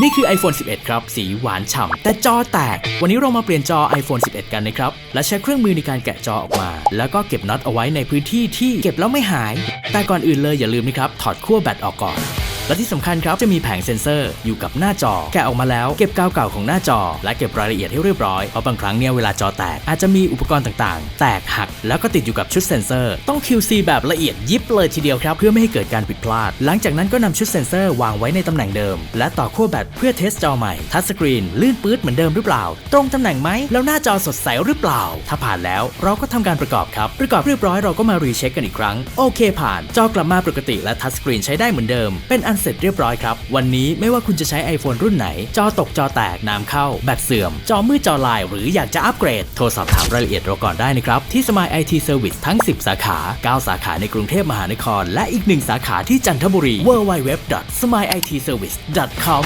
นี่คือ iPhone 11 ครับ สีหวานฉ่ำ แต่จอแตก วันนี้เรามาเปลี่ยนจอ iPhone 11 กันนะครับ และใช้เครื่องมือในการแกะจอออกมา แล้วก็เก็บน็อตเอาไว้ในพื้นที่ที่เก็บแล้วไม่หาย แต่ก่อนอื่นเลยอย่าลืมนะครับ ถอดขั้วแบตออกก่อน และที่สำคัญครับจะมีแผงเซ็นเซอร์อยู่กับหน้าจอ แกะออกมาแล้วเก็บกาวเก่าของหน้าจอ และเก็บรายละเอียดให้เรียบร้อยเพราะบางครั้งเนี่ยเวลาจอแตกอาจจะมีอุปกรณ์ต่างๆ แตกหัก แล้วก็ติดอยู่กับชุดเซ็นเซอร์ต้อง QC แบบละเอียดยิบเลยทีเดียวครับ เพื่อไม่ให้เกิดการผิดพลาด หลังจากนั้นก็นำชุดเซ็นเซอร์วางไว้ในตำแหน่งเดิม และต่อขั้วแบตเพื่อเทสจอใหม่ทัชสกรีนลื่นปื๊ดเหมือนเดิมหรือเปล่า ตรงตำแหน่งไหมแล้วหน้าจอสดใสหรือเปล่า ถ้าผ่านแล้วเราก็ทำการประกอบครับประกอบเรียบร้อยเราก็มารีเช็คกันอีกครั้งโอเค ผ่านจอกลับมาปกติและทัชสกรีนใช้ได้เหมือนเดิมเป็นอันเสร็จเรียบร้อยครับ วันนี้ไม่ว่าคุณจะใช้ iPhone รุ่นไหน จอตกจอแตกน้ำเข้า แบตเสื่อม จอมืดจอลาย หรืออยากจะอัปเกรด โทรสอบถามรายละเอียดเราก่อนได้นะครับ ที่ Smile IT Service ทั้ง 10 สาขา 9 สาขาในกรุงเทพมหานคร และอีกหนึ่งสาขาที่จันทบุรี www.smileitservice.com